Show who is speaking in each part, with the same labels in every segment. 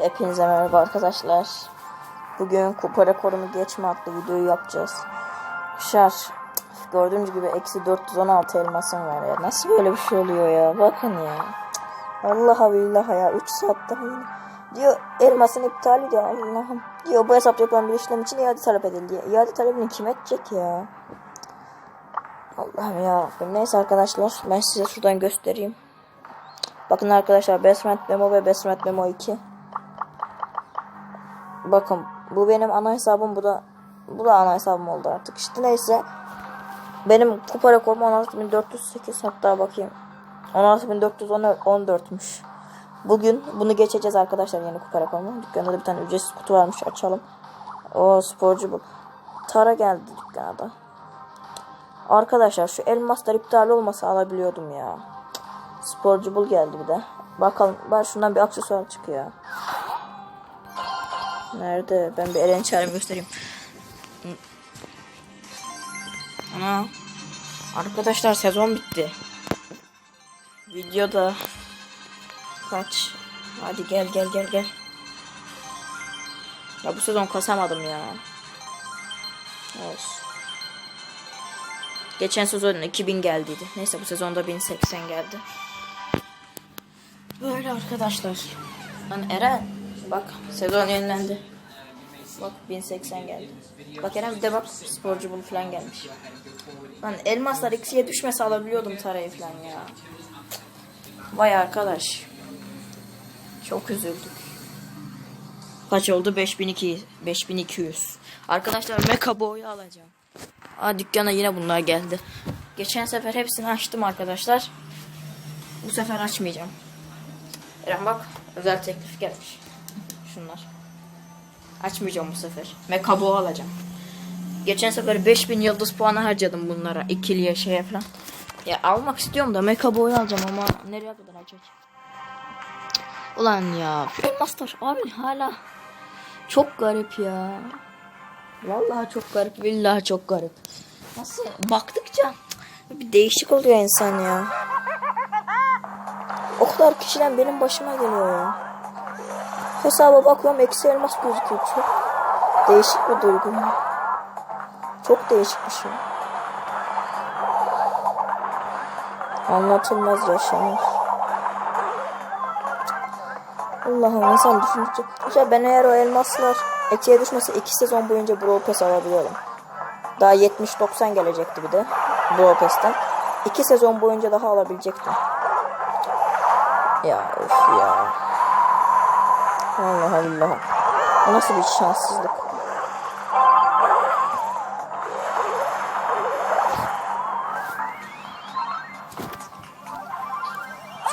Speaker 1: Hepinize merhaba arkadaşlar. Bugün kupa rekorumu geçme adlı videoyu yapacağız. Şar gördüğünüz gibi eksi 416 elmasım var ya. Nasıl böyle bir şey oluyor ya? Bakın ya. Allah billahi ya 3 saatte. Diyor elmasın iptal ediyor Allah'ım. Diyor bu hesapta yapılan bir işlem için iade talep edildi. İade talebini kim edecek ya? Allah'ım ya. Neyse arkadaşlar ben size şuradan göstereyim. Bakın arkadaşlar Bestfriend Memo ve Bestfriend Memo 2. Bakın bu benim ana hesabım bu da bu da ana hesabım oldu artık. İşte neyse. Benim kupa rekorum 16408 hatta bakayım. 16414'müş. Bugün bunu geçeceğiz arkadaşlar yeni kupa rekorumu. Dükkanda da bir tane ücretsiz kutu varmış açalım. O sporcu bu. Tara geldi dükkana da. Arkadaşlar şu elmaslar iptal olmasa alabiliyordum ya. Sporcu bul geldi bir de. Bakalım ben şundan bir aksesuar çıkıyor. Nerede? Ben bir Eren çağrımı göstereyim. Ana. Arkadaşlar sezon bitti. Videoda kaç? Hadi gel gel gel gel. Ya bu sezon kasamadım ya. Olsun. Geçen sezon 2000 geldiydi. Neyse bu sezonda 1080 geldi. Böyle arkadaşlar. Lan Eren bak sezon yenilendi. Bak 1080 geldi. Bak Eren de bak sporcu bul falan gelmiş. Lan elmaslar eksiye düşmese alabiliyordum tarayı falan ya. Vay arkadaş. Çok üzüldük. Kaç oldu? 5200. 5200. Arkadaşlar Mecha Boy'u alacağım. Aa dükkana yine bunlar geldi. Geçen sefer hepsini açtım arkadaşlar. Bu sefer açmayacağım. Eren bak özel teklif gelmiş. Şunlar. Açmayacağım bu sefer. Mekabo alacağım. Geçen sefer 5000 yıldız puanı harcadım bunlara. ikiliye şeye falan. Ya almak istiyorum da Mekabo'yu alacağım ama nereye kadar açacağım? Ulan ya. Elmaslar abi hala çok garip ya. Vallahi çok garip. Billahi çok garip. Nasıl baktıkça bir değişik oluyor insan ya. O kadar kişiden benim başıma geliyor ya. Hesaba bakıyorum eksi elmas gözüküyor. Çok değişik bir duygu. Çok değişik bir şey. Anlatılmaz yaşanır. Allah'ım insan düşünecek. Mesela ben eğer o elmaslar ekiye düşmese 2 sezon boyunca Brawl Pass alabiliyorum. Daha 70-90 gelecekti bir de Brawl Pass'ten. 2 sezon boyunca daha alabilecektim. Ya of ya. Allah Allah. Bu nasıl bir şanssızlık.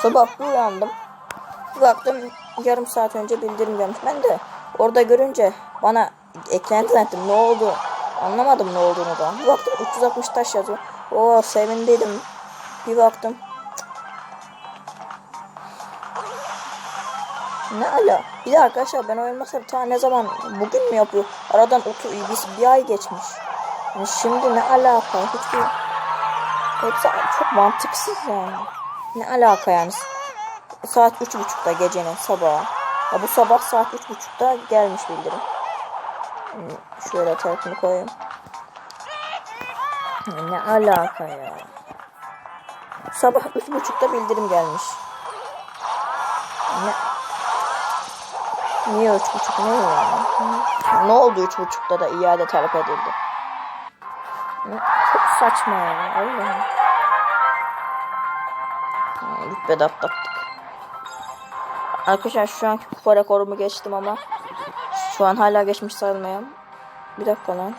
Speaker 1: Sabah uyandım. Bir baktım yarım saat önce bildirim gelmiş. Ben de orada görünce bana eklenti zannettim. Ne oldu? Anlamadım ne olduğunu da. Baktım 360 taş yazıyor. Oo sevindiydim. Bir baktım. Ne ala? Bir de arkadaşlar ben o elmasları ta ne zaman bugün mü yapıyor? Aradan 30 bir, bir ay geçmiş. Yani şimdi ne alaka? Hiçbir hepsi çok mantıksız yani. Ne alaka yani? Saat üç buçukta gecenin sabah. Ya bu sabah saat üç buçukta gelmiş bildirim. Şöyle tarafını koyayım. Ne alaka ya? Sabah üç buçukta bildirim gelmiş. Ne? Niye üç buçuk? Ne yani? Ne oldu üç buçukta da iade talep edildi? Çok saçma ya. Allah'ım. Rütbede atlattık. Arkadaşlar şu anki kupa rekorumu geçtim ama şu an hala geçmiş sayılmayayım. Bir dakika lan.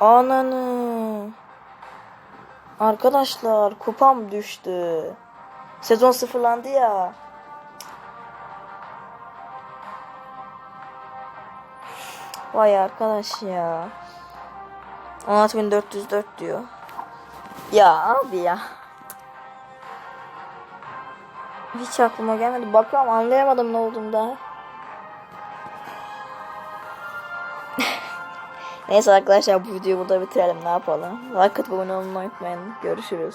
Speaker 1: Ananı. Arkadaşlar kupam düştü. Sezon sıfırlandı ya. Vay arkadaş ya. 16404 diyor. Ya abi ya. Hiç aklıma gelmedi. Bakalım anlayamadım ne olduğunu daha. Neyse arkadaşlar bu videoyu burada bitirelim. Ne yapalım? Like atıp abone olmayı unutmayın. Görüşürüz.